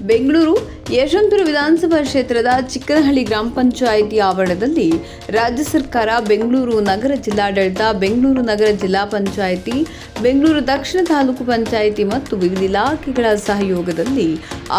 ಬೆಂಗಳೂರು ಯಶವಂತಪುರ ವಿಧಾನಸಭಾ ಕ್ಷೇತ್ರದ ಚಿಕ್ಕನಹಳ್ಳಿ ಗ್ರಾಮ ಪಂಚಾಯಿತಿ ಆವರಣದಲ್ಲಿ ರಾಜ್ಯ ಸರ್ಕಾರ ಬೆಂಗಳೂರು ನಗರ ಜಿಲ್ಲಾಡಳಿತ, ಬೆಂಗಳೂರು ನಗರ ಜಿಲ್ಲಾ ಪಂಚಾಯಿತಿ ಬೆಂಗಳೂರು ದಕ್ಷಿಣ ತಾಲೂಕು ಪಂಚಾಯಿತಿ ಮತ್ತು ವಿವಿಧ ಇಲಾಖೆಗಳ ಸಹಯೋಗದಲ್ಲಿ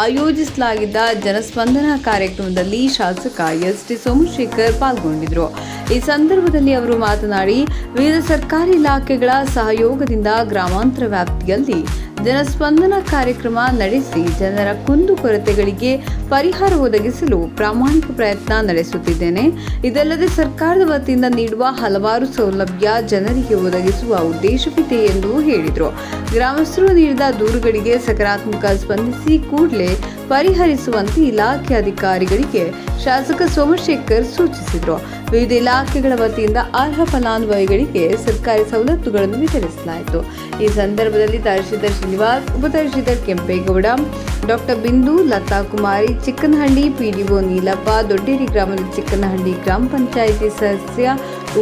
ಆಯೋಜಿಸಲಾಗಿದ್ದ ಜನಸ್ಪಂದನ ಕಾರ್ಯಕ್ರಮದಲ್ಲಿ ಶಾಸಕ ಎಸ್ ಟಿ ಸೋಮಶೇಖರ್ ಪಾಲ್ಗೊಂಡಿದ್ದರು. ಈ ಸಂದರ್ಭದಲ್ಲಿ ಅವರು ಮಾತನಾಡಿ, ವಿವಿಧ ಸರ್ಕಾರಿ ಇಲಾಖೆಗಳ ಸಹಯೋಗದಿಂದ ಗ್ರಾಮಾಂತರ ವ್ಯಾಪ್ತಿಯಲ್ಲಿ ಜನಸ್ಪಂದನ ಕಾರ್ಯಕ್ರಮ ನಡೆಸಿ ಜನರ ಕುಂದುಕೊರತೆಗಳಿಗೆ ಪರಿಹಾರ ಒದಗಿಸಲು ಪ್ರಾಮಾಣಿಕ ಪ್ರಯತ್ನ ನಡೆಸುತ್ತಿದ್ದೇನೆ. ಇದಲ್ಲದೆ ಸರ್ಕಾರದ ವತಿಯಿಂದ ನೀಡುವ ಹಲವಾರು ಸೌಲಭ್ಯ ಜನರಿಗೆ ಒದಗಿಸುವ ಉದ್ದೇಶವಿದೆ ಎಂದು ಹೇಳಿದರು. ಗ್ರಾಮಸ್ಥರು ನೀಡಿದ ದೂರುಗಳಿಗೆ ಸಕಾರಾತ್ಮಕ ಸ್ಪಂದಿಸಿ ಕೂಡಲೇ ಪರಿಹರಿಸುವಂತೆ ಇಲಾಖೆ ಅಧಿಕಾರಿಗಳಿಗೆ ಶಾಸಕ ಸೋಮಶೇಖರ್ ಸೂಚಿಸಿದರು. ವಿವಿಧ ಇಲಾಖೆಗಳ ವತಿಯಿಂದ ಅರ್ಹ ಫಲಾನುಭವಿಗಳಿಗೆ ಸರ್ಕಾರಿ ಸವಲತ್ತುಗಳನ್ನು ವಿತರಿಸಲಾಯಿತು. ಈ ಸಂದರ್ಭದಲ್ಲಿ ತಹಶೀಲ್ದಾರ್ ಶ್ರೀನಿವಾಸ್ ಉಪತಹಶೀಲ್ದಾರ್ ಕೆಂಪೇಗೌಡ, ಡಾಕ್ಟರ್ ಬಿಂದು, ಲತಾ ಕುಮಾರಿ, ಚಿಕ್ಕನಹಳ್ಳಿ ಪಿಡಿಒ ನೀಲಪ್ಪ, ದೊಡ್ಡೇರಿ ಗ್ರಾಮದ ಚಿಕ್ಕನಹಳ್ಳಿ ಗ್ರಾಮ ಪಂಚಾಯಿತಿ ಸದಸ್ಯ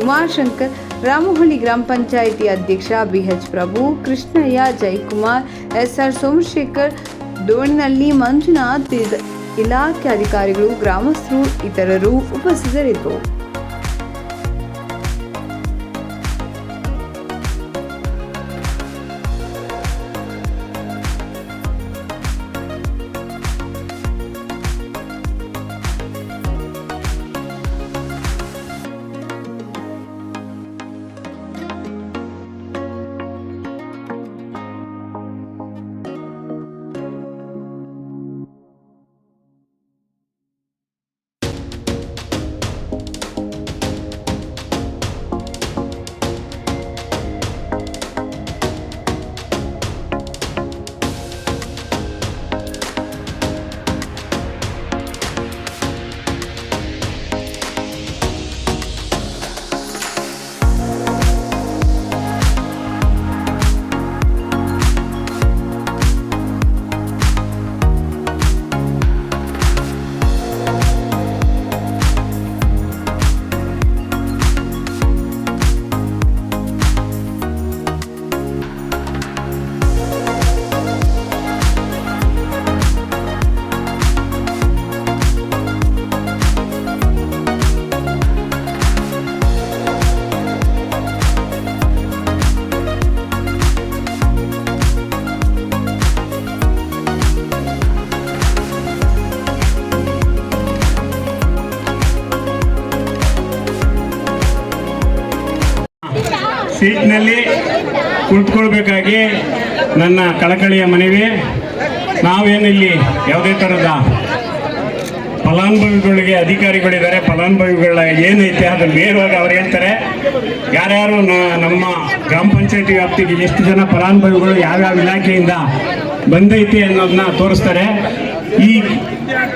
ಉಮಾಶಂಕರ್ ರಾಮಹಳ್ಳಿ ಗ್ರಾಮ ಪಂಚಾಯಿತಿ ಅಧ್ಯಕ್ಷ B H Prabhu, Krishnaiah, Jayakumar, S R Somashekar ದೋಣಿನಲ್ಲಿ Manjunath ಇಲಾಖೆ ಅಧಿಕಾರಿಗಳು, ಗ್ರಾಮಸ್ಥರು, ಇತರರು ಉಪಸ್ಥಿತರಿದ್ದರು. ಸೀಟ್ನಲ್ಲಿ ಕುಳಿತುಕೊಳ್ಬೇಕಾಗಿ ನನ್ನ ಕಳಕಳಿಯ ಮನವಿ. ನಾವೇನಿಲ್ಲಿ ಯಾವುದೇ ಥರದ ಫಲಾನುಭವಿಗಳಿಗೆ ಅಧಿಕಾರಿಗಳಿದ್ದಾರೆ, ಫಲಾನುಭವಿಗಳ ಏನೈತೆ ಅದನ್ನು ನೇರವಾಗಿ ಅವ್ರು ಹೇಳ್ತಾರೆ. ಯಾರ್ಯಾರು ನಮ್ಮ ಗ್ರಾಮ ಪಂಚಾಯತಿ ವ್ಯಾಪ್ತಿಗೆ ಎಷ್ಟು ಜನ ಫಲಾನುಭವಿಗಳು ಯಾವ್ಯಾವ ಇಲಾಖೆಯಿಂದ ಬಂದೈತಿ ಅನ್ನೋದನ್ನ ತೋರಿಸ್ತಾರೆ. ಈ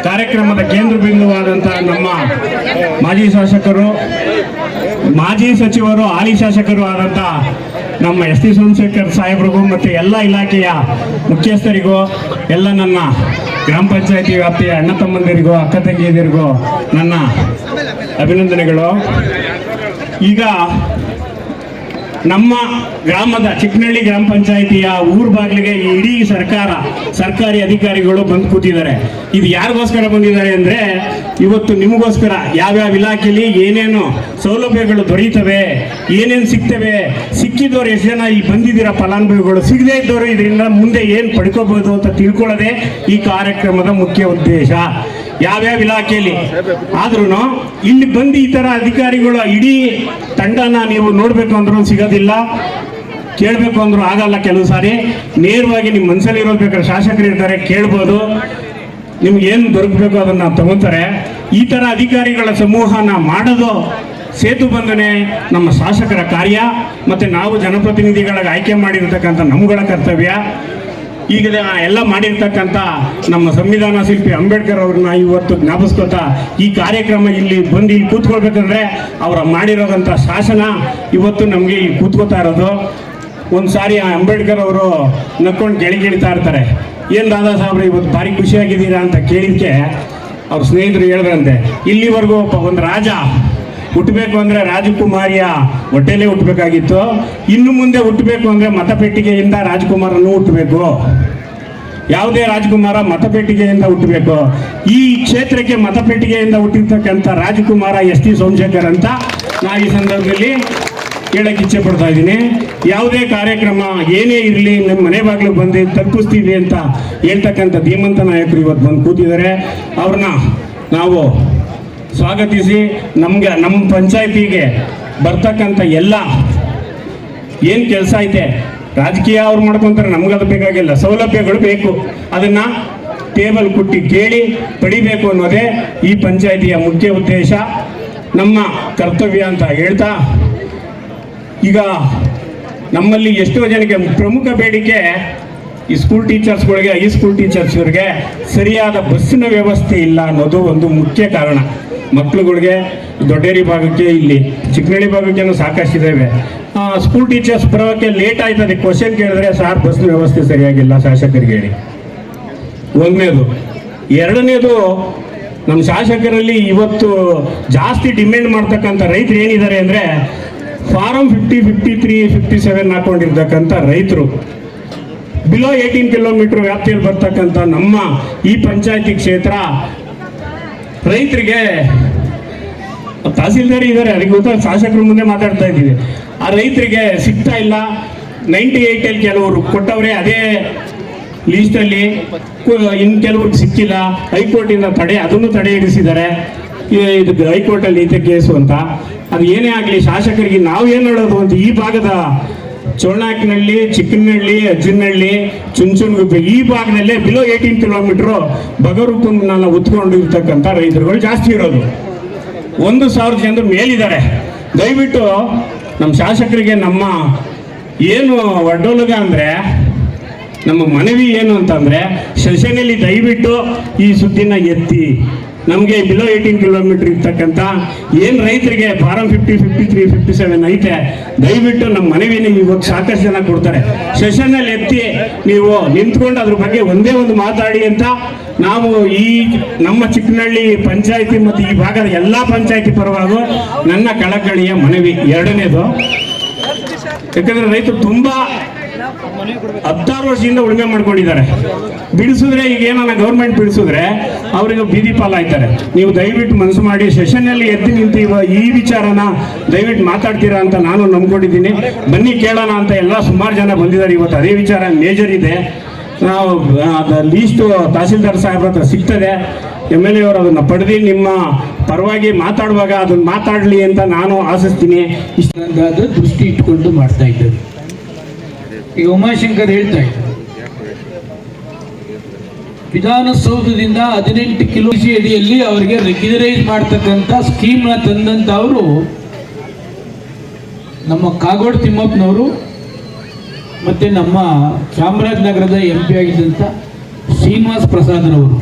ಕಾರ್ಯಕ್ರಮದ ಕೇಂದ್ರ ಬಿಂದುವಾದಂಥ ನಮ್ಮ ಮಾಜಿ ಶಾಸಕರು ಮಾಜಿ ಸಚಿವರು, ಹಾಲಿ ಶಾಸಕರು ಆದಂಥ ನಮ್ಮ ಎಸ್ ಟಿ ಸೋಮಶೇಖರ್ ಸಾಹೇಬ್ರಿಗೂ ಮತ್ತು ಎಲ್ಲ ಇಲಾಖೆಯ ಮುಖ್ಯಸ್ಥರಿಗೂ, ಎಲ್ಲ ನನ್ನ ಗ್ರಾಮ ಪಂಚಾಯತಿ ವ್ಯಾಪ್ತಿಯ ಅಣ್ಣ ತಮ್ಮಂದಿರಿಗೂ, ಅಕ್ಕ ತಂಗಿಯರಿಗೂ ನನ್ನ ಅಭಿನಂದನೆಗಳು. ಈಗ ನಮ್ಮ ಗ್ರಾಮದ ಚಿಕ್ಕನಹಳ್ಳಿ ಗ್ರಾಮ ಪಂಚಾಯಿತಿಯ ಊರ್ ಬಾಗಿಲಿಗೆ ಇಡೀ ಸರ್ಕಾರ, ಸರ್ಕಾರಿ ಅಧಿಕಾರಿಗಳು ಬಂದು ಕೂತಿದ್ದಾರೆ. ಇದು ಯಾರಿಗೋಸ್ಕರ ಬಂದಿದ್ದಾರೆ ಅಂದ್ರೆ ಇವತ್ತು ನಿಮಗೋಸ್ಕರ ಯಾವ್ಯಾವ ಇಲಾಖೆಯಲ್ಲಿ ಏನೇನು ಸೌಲಭ್ಯಗಳು ದೊರೀತವೆ, ಏನೇನು ಸಿಗ್ತವೆ, ಸಿಕ್ಕಿದವರು ಎಷ್ಟು ಜನ ಈ ಬಂದಿದ್ದೀರ ಫಲಾನುಭವಿಗಳು, ಸಿಗದೇ ಇದ್ದವರು ಇದರಿಂದ ಮುಂದೆ ಏನು ಪಡ್ಕೋಬಹುದು ಅಂತ ತಿಳ್ಕೊಳ್ಳೋದೇ ಈ ಕಾರ್ಯಕ್ರಮದ ಮುಖ್ಯ ಉದ್ದೇಶ. ಯಾವ್ಯಾವ ಇಲಾಖೆಯಲ್ಲಿ ಆದ್ರೂ ಇಲ್ಲಿ ಬಂದು ಈ ಥರ ಅಧಿಕಾರಿಗಳು ಇಡೀ ತಂಡನ ನೀವು ನೋಡಬೇಕು ಅಂದ್ರೂ ಸಿಗೋದಿಲ್ಲ. ಕೇಳಬೇಕು ಅಂದ್ರೂ ಆಗಲ್ಲ ಕೆಲವು ಸಾರಿ. ನೇರವಾಗಿ ನಿಮ್ಮ ಮನಸ್ಸಲ್ಲಿ ಇರೋದು ಬೇಕಾದ್ರೆ ಶಾಸಕರು ಇರ್ತಾರೆ ಕೇಳ್ಬೋದು. ನಿಮ್ಗೆ ಏನು ದೊರಕಬೇಕು ಅದನ್ನ ತಗೋತಾರೆ? ಈ ಥರ ಅಧಿಕಾರಿಗಳ ಸಮೂಹನ ಮಾಡೋದು ಸೇತು ಬಂದನೆ ನಮ್ಮ ಶಾಸಕರ ಕಾರ್ಯ, ಮತ್ತೆ ನಾವು ಜನಪ್ರತಿನಿಧಿಗಳಿಗೆ ಆಯ್ಕೆ ಮಾಡಿರ್ತಕ್ಕಂಥ ನಮ್ಗಳ ಕರ್ತವ್ಯ. ಈಗ ಎಲ್ಲ ಮಾಡಿರ್ತಕ್ಕಂಥ ನಮ್ಮ ಸಂವಿಧಾನ ಶಿಲ್ಪಿ ಅಂಬೇಡ್ಕರ್ ಅವ್ರನ್ನ ಇವತ್ತು ಜ್ಞಾಪಿಸ್ಕೊತಾ ಈ ಕಾರ್ಯಕ್ರಮ ಇಲ್ಲಿ ಬಂದು ಇಲ್ಲಿ ಕೂತ್ಕೊಳ್ಬೇಕಂದ್ರೆ ಅವರ ಮಾಡಿರೋದಂಥ ಶಾಸನ ಇವತ್ತು ನಮಗೆ ಇಲ್ಲಿ ಕೂತ್ಕೋತಾ ಇರೋದು. ಒಂದು ಸಾರಿ ಅಂಬೇಡ್ಕರ್ ಅವರು ನಕ್ಕೊಂಡು ಗೆಳಿಗಿಳಿತಾ ಇರ್ತಾರೆ. ಏನು ದಾದಾ ಸಾಹೇಬ್ರೆ ಇವತ್ತು ಭಾರಿ ಖುಷಿಯಾಗಿದ್ದೀರಾ ಅಂತ ಕೇಳಿದ್ಕೆ ಅವ್ರ ಸ್ನೇಹಿತರು ಹೇಳಿದ್ರಂತೆ, ಇಲ್ಲಿವರೆಗೂ ಒಬ್ಬ ಒಂದು ರಾಜ ಹುಟ್ಟಬೇಕು ಅಂದ್ರೆ ರಾಜಕುಮಾರಿಯ ಹೊಟ್ಟೆಲೇ ಹುಟ್ಟಬೇಕಾಗಿತ್ತು ಇನ್ನು ಮುಂದೆ ಹುಟ್ಟಬೇಕು ಅಂದ್ರೆ ಮತಪೆಟ್ಟಿಗೆಯಿಂದ ರಾಜಕುಮಾರನೂ ಹುಟ್ಟಬೇಕು ಯಾವುದೇ ರಾಜಕುಮಾರ ಮತಪೆಟ್ಟಿಗೆಯಿಂದ ಹುಟ್ಟಬೇಕು ಈ ಕ್ಷೇತ್ರಕ್ಕೆ ಮತಪೆಟ್ಟಿಗೆಯಿಂದ ಹುಟ್ಟಿರ್ತಕ್ಕಂಥ ರಾಜಕುಮಾರ ಎಸ್ ಟಿ ಸೋಮಶೇಖರ್ ಅಂತ ನಾ ಈ ಸಂದರ್ಭದಲ್ಲಿ ಹೇಳಕ್ಕೆ ಇಚ್ಛೆ ಪಡ್ತಾ ಇದ್ದೀನಿ. ಯಾವುದೇ ಕಾರ್ಯಕ್ರಮ ಏನೇ ಇರಲಿ ನಮ್ಮ ಮನೆ ಬಾಗಿಲು ಬಂದು ತಲುಪಿಸ್ತೀವಿ ಅಂತ ಹೇಳ್ತಕ್ಕಂಥ ಧೀಮಂತ ನಾಯಕರು ಇವತ್ತು ಬಂದು ಕೂತಿದ್ದಾರೆ. ಅವ್ರನ್ನ ನಾವು ಸ್ವಾಗತಿಸಿ, ನಮಗೆ ನಮ್ಮ ಪಂಚಾಯತಿಗೆ ಬರ್ತಕ್ಕಂಥ ಎಲ್ಲ ಏನು ಕೆಲಸ ಐತೆ, ರಾಜಕೀಯ ಅವ್ರು ಮಾಡ್ಕೊತಾರೆ, ನಮ್ಗೆ ಅದು ಬೇಕಾಗಿಲ್ಲ, ಸೌಲಭ್ಯಗಳು ಬೇಕು. ಅದನ್ನ ಟೇಬಲ್ ಕುಟ್ಟಿ ಕೇಳಿ ಪಡಿಬೇಕು ಅನ್ನೋದೇ ಈ ಪಂಚಾಯತಿಯ ಮುಖ್ಯ ಉದ್ದೇಶ. ನಮ್ಮ ಕರ್ತವ್ಯ ಅಂತ ಹೇಳ್ತಾ ಈಗ ನಮ್ಮಲ್ಲಿ ಎಷ್ಟೋ ಜನಕ್ಕೆ ಪ್ರಮುಖ ಬೇಡಿಕೆ ಈ ಸ್ಕೂಲ್ ಟೀಚರ್ಸ್ಗಳಿಗೆ ಈ ಸ್ಕೂಲ್ ಟೀಚರ್ಸ್ಗಳಿಗೆ ಸರಿಯಾದ ಬಸ್ಸಿನ ವ್ಯವಸ್ಥೆ ಇಲ್ಲ ಅನ್ನೋದು ಒಂದು ಮುಖ್ಯ ಕಾರಣ. ಮಕ್ಳುಗಳಿಗೆ ದೊಡ್ಡೇರಿ ಭಾಗಕ್ಕೆ ಇಲ್ಲಿ, ಚಿಕ್ಕನಳ್ಳಿ ಭಾಗಕ್ಕೇನು ಸಾಕಷ್ಟಿದ್ದಾವೆ ಸ್ಕೂಲ್ ಟೀಚರ್ಸ್ ಬರೋಕ್ಕೆ ಲೇಟ್ ಆಯ್ತದೆ ಕ್ವಶನ್ ಕೇಳಿದ್ರೆ, ಸಾರ್ ಬಸ್ನ ವ್ಯವಸ್ಥೆ ಸರಿಯಾಗಿಲ್ಲ ಶಾಸಕರಿಗೆ ಹೇಳಿ. ಒಂದನೇದು. ಎರಡನೇದು ನಮ್ಮ ಶಾಸಕರಲ್ಲಿ ಇವತ್ತು ಜಾಸ್ತಿ ಡಿಮ್ಯಾಂಡ್ ಮಾಡ್ತಕ್ಕಂಥ ರೈತರು ಏನಿದ್ದಾರೆ ಅಂದರೆ form fifty fifty three fifty seven ಹಾಕೊಂಡಿರ್ತಕ್ಕಂಥ ರೈತರು ಬಿಲೋ ಏಯ್ಟೀನ್ ಕಿಲೋಮೀಟರ್ ವ್ಯಾಪ್ತಿಯಲ್ಲಿ ಬರ್ತಕ್ಕಂಥ ನಮ್ಮ ಈ ಪಂಚಾಯತಿ ಕ್ಷೇತ್ರ, ರೈತರಿಗೆ ತಹಸೀಲ್ದಾರ್ ಇದ್ದಾರೆ ಅದಕ್ಕೆ ಗೊತ್ತ ಶಾಸಕರ ಮುಂದೆ ಮಾತಾಡ್ತಾ ಇದ್ದೀವಿ. ಆ ರೈತರಿಗೆ ಸಿಗ್ತಾ ಇಲ್ಲ. ನೈಂಟಿ ಏಯ್ಟಲ್ಲಿ ಕೆಲವರು ಕೊಟ್ಟವ್ರೆ, ಅದೇ ಲೀಸ್ಟಲ್ಲಿ ಇನ್ನು ಕೆಲವ್ರಿಗೆ ಸಿಕ್ಕಿಲ್ಲ. ಹೈಕೋರ್ಟಿಂದ ತಡೆ, ಅದನ್ನು ತಡೆ ಹಿಡಿಸಿದ್ದಾರೆ ಇ- ಇದು ಹೈಕೋರ್ಟಲ್ಲಿ ಐತೆ ಕೇಸು ಅಂತ. ಅದು ಏನೇ ಆಗಲಿ, ಶಾಸಕರಿಗೆ ನಾವು ಏನು ಹೇಳೋದು ಅಂತ ಈ ಭಾಗದ ಚೋಳನಾಕ್ನಹಳ್ಳಿ ಚಿಕ್ಕನಹಳ್ಳಿ, ಅಜ್ಜನಹಳ್ಳಿ, ಚುಂಚುನ್ಗುಪ್ಪೆ ಈ ಭಾಗದಲ್ಲೇ ಬಿಲೋ ಏಯ್ಟೀನ್ ಕಿಲೋಮೀಟ್ರು ಬಗರುಕುಂಬನ ಉತ್ಕೊಂಡು ಇರ್ತಕ್ಕಂಥ ರೈತರುಗಳು ಜಾಸ್ತಿ ಇರೋದು. ಒಂದು ಸಾವಿರ ಜನರು ಮೇಲಿದ್ದಾರೆ. ದಯವಿಟ್ಟು ನಮ್ಮ ಶಾಸಕರಿಗೆ ನಮ್ಮ ಏನು ಒಡ್ಡೋಲಗ ಅಂದರೆ, ನಮ್ಮ ಮನವಿ ಏನು ಅಂತಂದರೆ, ಸೆಷನಲ್ಲಿ ದಯವಿಟ್ಟು ಈ ಸುದ್ದಿನ ಎತ್ತಿ. ನಮಗೆ ಬಿಲೋ ಏಯ್ಟೀನ್ ಕಿಲೋಮೀಟರ್ ಇರ್ತಕ್ಕಂಥ ಏನು ರೈತರಿಗೆ form fifty fifty three fifty seven ಐತೆ, ದಯವಿಟ್ಟು ನಮ್ಮ ಮನವಿ ನಿಮ್ಗೆ ಇವಾಗ ಸಾಕಷ್ಟು ಜನ ಕೊಡ್ತಾರೆ. ಸೆಷನ್ನಲ್ಲಿ ಎತ್ತಿ ನೀವು ನಿಂತ್ಕೊಂಡು ಅದ್ರ ಬಗ್ಗೆ ಒಂದೇ ಒಂದು ಮಾತಾಡಿ ಅಂತ ನಾವು ಈ ನಮ್ಮ ಚಿಕ್ಕನಹಳ್ಳಿ ಪಂಚಾಯತಿ ಮತ್ತು ಈ ಭಾಗದ ಎಲ್ಲ ಪಂಚಾಯತಿ ಪರವಾಗೂ ನನ್ನ ಕಳಕಳಿಯ ಮನವಿ ಎರಡನೇದು. ಯಾಕಂದ್ರೆ ರೈತರು ತುಂಬಾ ಹತ್ತಾರು ವರ್ಷದಿಂದ ಉಳುಮೆ ಮಾಡ್ಕೊಂಡಿದ್ದಾರೆ. ಬಿಡಿಸಿದ್ರೆ ಈಗ ಏನನ್ನ ಗೌರ್ಮೆಂಟ್ ಬಿಡಿಸಿದ್ರೆ ಅವರಿಗೆ ಬೀದಿ ಪಾಲಾಯ್ತಾರೆ. ನೀವು ದಯವಿಟ್ಟು ಮನಸ್ಸು ಮಾಡಿ ಸೆಷನ್ನಲ್ಲಿ ಎದ್ದು ನಿಂತು ಈ ವಿಚಾರನ ದಯವಿಟ್ಟು ಮಾತಾಡ್ತೀರಾ ಅಂತ ನಾನು ನಂಬ್ಕೊಂಡಿದ್ದೀನಿ. ಬನ್ನಿ ಕೇಳೋಣ ಅಂತ ಎಲ್ಲ ಸುಮಾರು ಜನ ಬಂದಿದ್ದಾರೆ. ಇವತ್ತು ಅದೇ ವಿಚಾರ ಮೇಜರ್ ಇದೆ. ನಾವು ಲೀಸ್ಟು ತಹಸೀಲ್ದಾರ್ ಸಾಹೇಬ್ರ ಹತ್ರ ಸಿಗ್ತದೆ. ಎಂ ಎಲ್ ಎ ಅವರು ಅದನ್ನು ಪಡೆದು ನಿಮ್ಮ ಪರವಾಗಿ ಮಾತಾಡುವಾಗ ಅದನ್ನು ಮಾತಾಡಲಿ ಅಂತ ನಾನು ಆಶಿಸ್ತೀನಿ. ಇಷ್ಟ ದೃಷ್ಟಿ ಇಟ್ಕೊಂಡು ಮಾಡ್ತಾ ಇದ್ದಾರೆ ಈಗ ಉಮಾಶಂಕರ್ ಹೇಳ್ತಾ ಇದ್ದಾರೆ ವಿಧಾನಸೌಧದಿಂದ ಹದಿನೆಂಟು ಕಿಲೋ ಅಡಿಯಲ್ಲಿ ಅವರಿಗೆ ರೆಗ್ಯುಲರೈಸ್ ಮಾಡ್ತಕ್ಕಂಥ ಸ್ಕೀಮ್ನ ತಂದಂತ ಅವರು ನಮ್ಮ ಕಾಗೋಡು ತಿಮ್ಮಪ್ಪನವರು ಮತ್ತೆ ನಮ್ಮ ಚಾಮರಾಜನಗರದ ಎಂ ಪಿ ಆಗಿದ್ದಂಥ ಶ್ರೀನಿವಾಸ್ ಪ್ರಸಾದ್ರವರು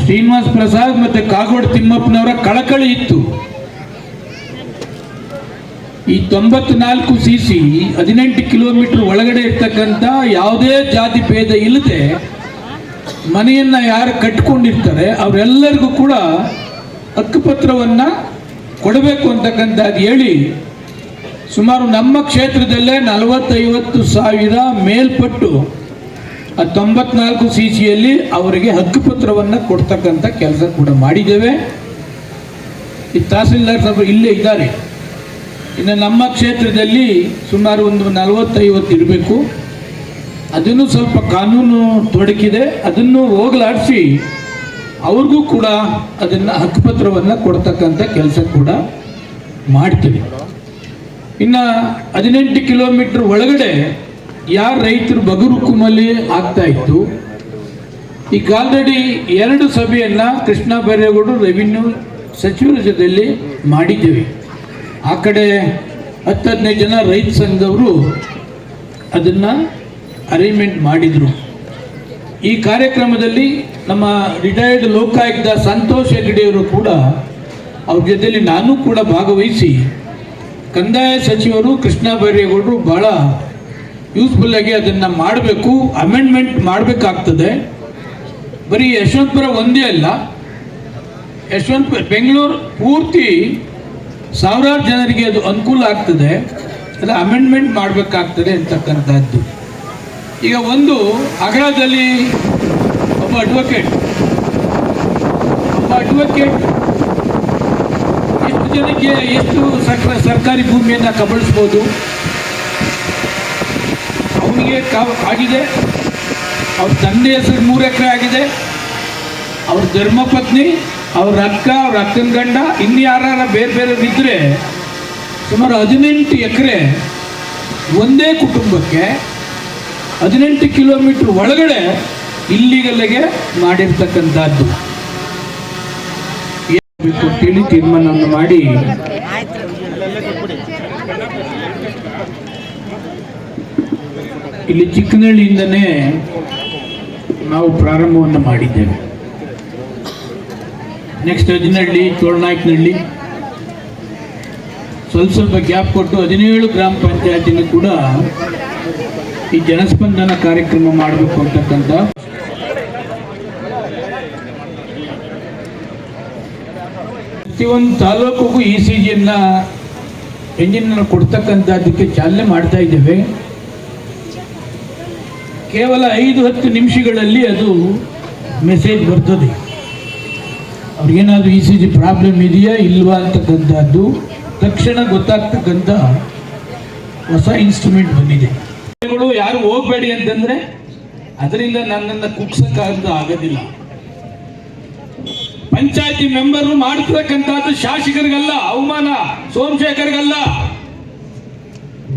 ಶ್ರೀನಿವಾಸ್ ಪ್ರಸಾದ್ ಮತ್ತೆ ಕಾಗೋಡು ತಿಮ್ಮಪ್ಪನವರ ಕಳಕಳಿ ಇತ್ತು. ಈ ತೊಂಬತ್ನಾಲ್ಕು ಸಿ ಸಿ ಹದಿನೆಂಟು ಕಿಲೋಮೀಟರ್ ಒಳಗಡೆ ಇರ್ತಕ್ಕಂಥ ಯಾವುದೇ ಜಾತಿ ಭೇದ ಇಲ್ಲದೆ ಮನೆಯನ್ನು ಯಾರು ಕಟ್ಕೊಂಡಿರ್ತಾರೆ, ಅವರೆಲ್ಲರಿಗೂ ಕೂಡ ಹಕ್ಕುಪತ್ರವನ್ನು ಕೊಡಬೇಕು ಅಂತಕ್ಕಂಥದ್ದು ಹೇಳಿ ಸುಮಾರು ನಮ್ಮ ಕ್ಷೇತ್ರದಲ್ಲೇ ನಲವತ್ತೈವತ್ತು ಸಾವಿರ ಮೇಲ್ಪಟ್ಟು ಆ ತೊಂಬತ್ನಾಲ್ಕು ಸಿ ಸಿಯಲ್ಲಿ ಅವರಿಗೆ ಹಕ್ಕುಪತ್ರವನ್ನು ಕೊಡ್ತಕ್ಕಂಥ ಕೆಲಸ ಕೂಡ ಮಾಡಿದ್ದೇವೆ. ಈ ತಹಸೀಲ್ದಾರ್ ಸಾಹೇಬ್ರು ಇಲ್ಲೇ ಇದ್ದಾರೆ. ಇನ್ನು ನಮ್ಮ ಕ್ಷೇತ್ರದಲ್ಲಿ ಸುಮಾರು ಒಂದು ನಲವತ್ತೈವತ್ತು ಇರಬೇಕು. ಅದನ್ನು ಸ್ವಲ್ಪ ಕಾನೂನು ತೊಡಕಿದೆ, ಅದನ್ನು ಹೋಗಲಾಡಿಸಿ ಅವ್ರಿಗೂ ಕೂಡ ಅದನ್ನು ಹಕ್ಕುಪತ್ರವನ್ನು ಕೊಡ್ತಕ್ಕಂಥ ಕೆಲಸ ಕೂಡ ಮಾಡ್ತೀವಿ. ಇನ್ನು ಹದಿನೆಂಟು ಕಿಲೋಮೀಟ್ರ್ ಒಳಗಡೆ ಯಾರು ರೈತರು ಬಗರುಕುಮಲ್ಲಿ ಆಗ್ತಾ ಇತ್ತು ಈಗ ಆಲ್ರೆಡಿ ಎರಡು ಸಭೆಯನ್ನು ಕೃಷ್ಣ ಬೈರೇಗೌಡರು ರೆವಿನ್ಯೂ ಸಚಿವರ ಜೊತೆಯಲ್ಲಿ ಮಾಡಿದ್ದೇವೆ. ಆ ಕಡೆ ಹತ್ತು ಜನ ರೈತ ಸಂಘದವರು ಅದನ್ನು ಅರೇಂಜ್ಮೆಂಟ್ ಮಾಡಿದರು. ಈ ಕಾರ್ಯಕ್ರಮದಲ್ಲಿ ನಮ್ಮ ರಿಟೈರ್ಡ್ ಲೋಕಾಯುಕ್ತ ಸಂತೋಷ್ ಹೆಗ್ಡೆಯವರು ಕೂಡ ಅವ್ರ ಜೊತೆಯಲ್ಲಿ ನಾನು ಕೂಡ ಭಾಗವಹಿಸಿ ಕಂದಾಯ ಸಚಿವರು ಕೃಷ್ಣ ಬೈರೇಗೌಡರು ಬಹಳ ಯೂಸ್ಫುಲ್ ಆಗಿ ಅದನ್ನು ಮಾಡಬೇಕು ಅಮೆಂಡ್ಮೆಂಟ್ ಮಾಡಬೇಕಾಗ್ತದೆ. ಬರೀ ಯಶವಂತಪುರ ಒಂದೇ ಅಲ್ಲ ಯಶವಂತಪುರ ಬೆಂಗಳೂರು ಪೂರ್ತಿ ಸಾವಿರಾರು ಜನರಿಗೆ ಅದು ಅನುಕೂಲ ಆಗ್ತದೆ. ಅದು ಅಮೆಂಡ್ಮೆಂಟ್ ಮಾಡಬೇಕಾಗ್ತದೆ ಅಂತಕ್ಕಂಥದ್ದು. ಈಗ ಒಂದು ಅಗರದಲ್ಲಿ ಒಬ್ಬ ಅಡ್ವೊಕೇಟ್ ಒಬ್ಬ ಅಡ್ವೊಕೇಟ್ ಎಷ್ಟು ಜನಕ್ಕೆ ಎಷ್ಟು ಸರ್ಕ- ಸರ್ಕಾರಿ ಭೂಮಿಯನ್ನು ಕಬಳಿಸ್ಬೋದು? ಅವನಿಗೆ ಕ- ಆಗಿದೆ. ಅವ್ರ ತಂದೆ ಹೆಸರು ಮೂರು ಎಕರೆ ಆಗಿದೆ. ಅವ್ರ ಧರ್ಮಪತ್ನಿ ಅವ್ರ ಅಕ್ಕ ಅವ್ರ ಅಕ್ಕನ ಗಂಡ ಇನ್ಯಾರ ಬೇರೆ ಬೇರೆ ಇದ್ದರೆ ಸುಮಾರು ಹದಿನೆಂಟು ಎಕರೆ ಒಂದೇ ಕುಟುಂಬಕ್ಕೆ ಹದಿನೆಂಟು ಕಿಲೋಮೀಟರ್ ಒಳಗಡೆ ಇಲ್ಲಿಗಲ್ಲಿಗೆ ಮಾಡಿರ್ತಕ್ಕಂಥದ್ದು. ಅಂತೇಳಿ ತೀರ್ಮಾನವನ್ನು ಮಾಡಿ. ಇಲ್ಲಿ ಚಿಕ್ಕನಹಳ್ಳಿಯಿಂದನೇ ನಾವು ಪ್ರಾರಂಭವನ್ನು ಮಾಡಿದ್ದೇವೆ. ನೆಕ್ಸ್ಟ್ ಅಜಿನಹಳ್ಳಿ ತೋಳ್ನಾಯ್ಕನಹಳ್ಳಿ ಸ್ವಲ್ಪ ಸ್ವಲ್ಪ ಗ್ಯಾಪ್ ಕೊಟ್ಟು ಹದಿನೇಳು ಗ್ರಾಮ ಪಂಚಾಯತಿನೂ ಕೂಡ ಈ ಜನಸ್ಪಂದನ ಕಾರ್ಯಕ್ರಮ ಮಾಡಬೇಕು ಅಂತಕ್ಕಂಥ ಪ್ರತಿಯೊಂದು ತಾಲೂಕಿಗೂ ಇ ಸಿ ಜಿಯನ್ನ ಎಂಜಿನ್ ಕೊಡ್ತಕ್ಕಂಥದ್ದಕ್ಕೆ ಚಾಲನೆ ಮಾಡ್ತಾ ಇದ್ದೇವೆ. ಕೇವಲ ಐದು ಹತ್ತು ನಿಮಿಷಗಳಲ್ಲಿ ಅದು ಮೆಸೇಜ್ ಬರ್ತದೆ. ಅವ್ರಿಗೇನಾದ್ರು ಇ ಸಿ ಜಿ ಪ್ರಾಬ್ಲಮ್ ಇದೆಯಾ ಇಲ್ವಾ ಅಂತಕ್ಕಂಥದ್ದು ತಕ್ಷಣ ಗೊತ್ತಾಗ್ತಕ್ಕಂಥ ಹೊಸ ಇನ್ಸ್ಟ್ರೂಮೆಂಟ್ ಬಂದಿದೆ. ಯಾರು ಹೋಗ್ಬೇಡಿ ಅಂತಂದ್ರೆ ಅದರಿಂದ ನನ್ನನ್ನು ಕುಗ್ಸಕ್ಕಾಗ ಆಗೋದಿಲ್ಲ. ಪಂಚಾಯತಿ ಮೆಂಬರ್ ಮಾಡ್ತಿರಕ್ಕಂಥದ್ದು ಶಾಸಕರಿಗಲ್ಲ, ಅವಮಾನ ಸೋಮಶೇಖರ್ಗಲ್ಲ.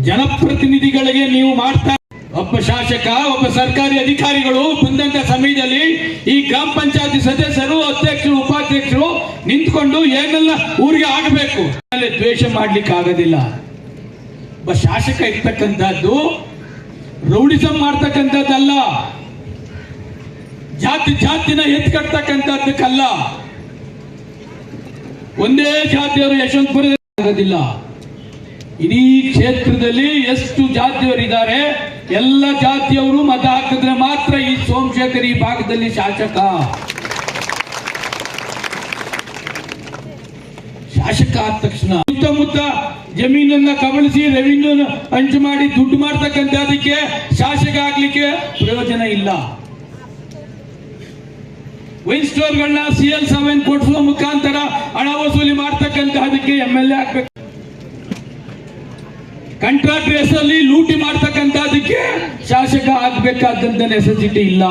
ಜನಪ್ರತಿನಿಧಿಗಳಿಗೆ ನೀವು ಮಾಡ್ತಾ ಒಬ್ಬ ಶಾಸಕ, ಒಬ್ಬ ಸರ್ಕಾರಿ ಅಧಿಕಾರಿಗಳು ಬಂದಂತ ಸಮಯದಲ್ಲಿ ಈ ಗ್ರಾಮ ಪಂಚಾಯತಿ ಸದಸ್ಯರು, ಅಧ್ಯಕ್ಷರು, ಉಪಾಧ್ಯಕ್ಷರು ನಿಂತ್ಕೊಂಡು ಏನೆಲ್ಲ ಊರಿಗೆ ಆಗಬೇಕು? ದ್ವೇಷ ಮಾಡ್ಲಿಕ್ಕೆ ಆಗೋದಿಲ್ಲ. ಒಬ್ಬ ಶಾಸಕ ಇರ್ತಕ್ಕಂಥದ್ದು ರೌಡಿಸಂ ಮಾಡ್ತಕ್ಕಂಥದ್ದಲ್ಲ. ಜಾತಿ ಜಾತಿನ ಎತ್ಕಟ್ತಕ್ಕಂಥದ್ದಕ್ಕಲ್ಲ ಒಂದೇ ಜಾತಿಯವರು ಯಶವಂತಪುರ ಆಗೋದಿಲ್ಲ. ಇಡೀ ಕ್ಷೇತ್ರದಲ್ಲಿ ಎಷ್ಟು ಜಾತಿಯವರಿದ್ದಾರೆ? ಎಲ್ಲ ಜಾತಿಯವರು ಮತ ಹಾಕಿದ್ರೆ ಮಾತ್ರ ಈ ಸೋಮಶೇಖರ್ ಈ ಭಾಗದಲ್ಲಿ ಶಾಸಕ. ಶಾಸಕ ಆದ ತಕ್ಷಣ ಸುತ್ತಮುತ್ತ ಜಮೀನನ್ನ ಕಬಳಿಸಿ ರೆವಿನ್ಯೂ ಹಂಚು ಮಾಡಿ ದುಡ್ಡು ಮಾಡ್ತಕ್ಕಂಥ ಅದಕ್ಕೆ ಶಾಸಕ ಆಗ್ಲಿಕ್ಕೆ ಪ್ರಯೋಜನ ಇಲ್ಲ. ವೈನ್ ಸ್ಟೋರ್ಗಳನ್ನ ಸಿ ಎಲ್ ಸೆವೆನ್ ಕೊಡಿಸುವ ಮುಖಾಂತರ ಹಣ ವಸೂಲಿ ಮಾಡ್ತಕ್ಕಂತಹದಕ್ಕೆ ಎಂ ಎಲ್ ಎ ಕಾಂಟ್ರಾಕ್ಟ್ ಹೆಸರಲ್ಲಿ ಲೂಟಿ ಮಾಡ್ತಕ್ಕಂಥದಕ್ಕೆ ಶಾಸಕ ಆಗ್ಬೇಕಾದಂತ ನೆಸೆಸಿಟಿ ಇಲ್ಲ.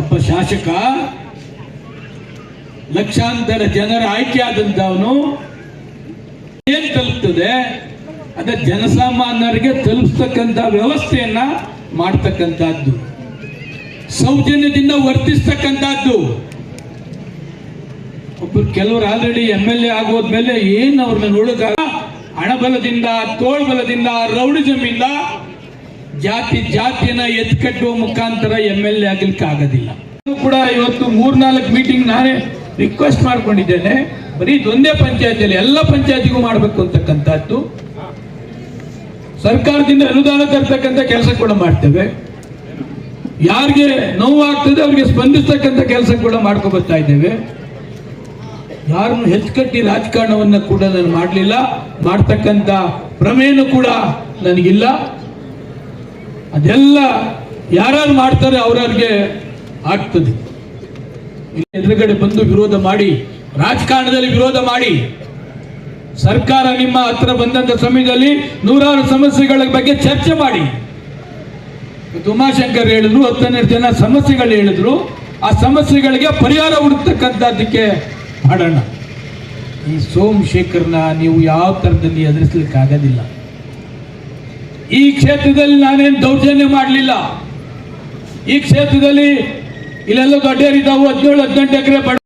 ಒಬ್ಬ ಶಾಸಕ, ಲಕ್ಷಾಂತರ ಜನರ ಆಯ್ಕೆ ಆದಂತವನು ಏನ್ ತಲುಪ್ತದೆ? ಅದ ಜನಸಾಮಾನ್ಯರಿಗೆ ತಲುಪಿಸ್ತಕ್ಕಂಥ ವ್ಯವಸ್ಥೆಯನ್ನ ಮಾಡ್ತಕ್ಕಂಥದ್ದು. ಸೌಜನ್ಯದಿಂದ ವರ್ತಿಸ್ತಕ್ಕಂಥದ್ದು. ಒಬ್ಬರು ಕೆಲವರು ಆಲ್ರೆಡಿ ಎಂ ಎಲ್ ಎ ಆಗೋದ್ಮೇಲೆ ಏನ್ ಅವ್ರನ್ನ ನೋಡಕ ಹಣಬಲದಿಂದ, ತೋಳ್ಬಲದಿಂದ ರೌಡಿಸಮಿಂದ ಜಾತಿ ಜಾತಿಯನ್ನ ಎತ್ಕಟ್ಟುವ ಮುಖಾಂತರ ಎಂ ಎಲ್ ಎ ಆಗ್ಲಿಕ್ಕೆ ಆಗೋದಿಲ್ಲ. ಕೂಡ ಇವತ್ತು ಮೂರ್ನಾಲ್ಕು ಮೀಟಿಂಗ್ ನಾನೇ ರಿಕ್ವೆಸ್ಟ್ ಮಾಡ್ಕೊಂಡಿದ್ದೇನೆ. ಬರೀ ಇದೊಂದೇ ಪಂಚಾಯತಿಯಲ್ಲಿ ಎಲ್ಲ ಪಂಚಾಯತಿಗೂ ಮಾಡಬೇಕು ಅಂತಕ್ಕಂಥದ್ದು. ಸರ್ಕಾರದಿಂದ ಅನುದಾನ ತರ್ತಕ್ಕಂಥ ಕೆಲಸ ಕೂಡ ಮಾಡ್ತೇವೆ. ಯಾರಿಗೆ ನೋವಾಗ್ತದೆ, ಅವ್ರಿಗೆ ಸ್ಪಂದಿಸ್ತಕ್ಕಂಥ ಕೆಲಸ ಕೂಡ ಮಾಡ್ಕೊ ಬರ್ತಾ ಇದ್ದೇವೆ. ಯಾರನ್ನು ಹೆಚ್ಚುಕಟ್ಟಿ ರಾಜಕಾರಣವನ್ನು ಕೂಡ ನಾನು ಮಾಡಲಿಲ್ಲ ಮಾಡ್ತಕ್ಕಂಥ ಭ್ರಮೆಯನ್ನು ಕೂಡ ನನಗಿಲ್ಲ. ಅದೆಲ್ಲ ಯಾರು ಮಾಡ್ತಾರೆ ಅವ್ರವ್ರಿಗೆ ಆಗ್ತದೆ. ಎದುರುಗಡೆ ಬಂದು ವಿರೋಧ ಮಾಡಿ, ರಾಜಕಾರಣದಲ್ಲಿ ವಿರೋಧ ಮಾಡಿ, ಸರ್ಕಾರ ನಿಮ್ಮ ಹತ್ರ ಬಂದಂಥ ಸಮಯದಲ್ಲಿ ನೂರಾರು ಸಮಸ್ಯೆಗಳ ಬಗ್ಗೆ ಚರ್ಚೆ ಮಾಡಿ. ಉಮಾಶಂಕರ್ ಹೇಳಿದ್ರು ಹತ್ತನೇ ಜನ ಸಮಸ್ಯೆಗಳು ಹೇಳಿದ್ರು. ಆ ಸಮಸ್ಯೆಗಳಿಗೆ ಪರಿಹಾರ ಹುಡುಕ್ತಕ್ಕಂಥದ್ದಕ್ಕೆ ಮಾಡೋಣ. ಈ ಸೋಮಶೇಖರ್ನ ನೀವು ಯಾವ ಥರದಲ್ಲಿ ಎದುರಿಸ್ಲಿಕ್ಕೆ ಆಗೋದಿಲ್ಲ ಈ ಕ್ಷೇತ್ರದಲ್ಲಿ ನಾನೇನು ದೌರ್ಜನ್ಯ ಮಾಡಲಿಲ್ಲ. ಈ ಕ್ಷೇತ್ರದಲ್ಲಿ ಇಲ್ಲೆಲ್ಲ ದೊಡ್ಡರಿದ್ದಾವು, ಹದಿನೇಳು, ಹದಿನೆಂಟು ಎಕರೆ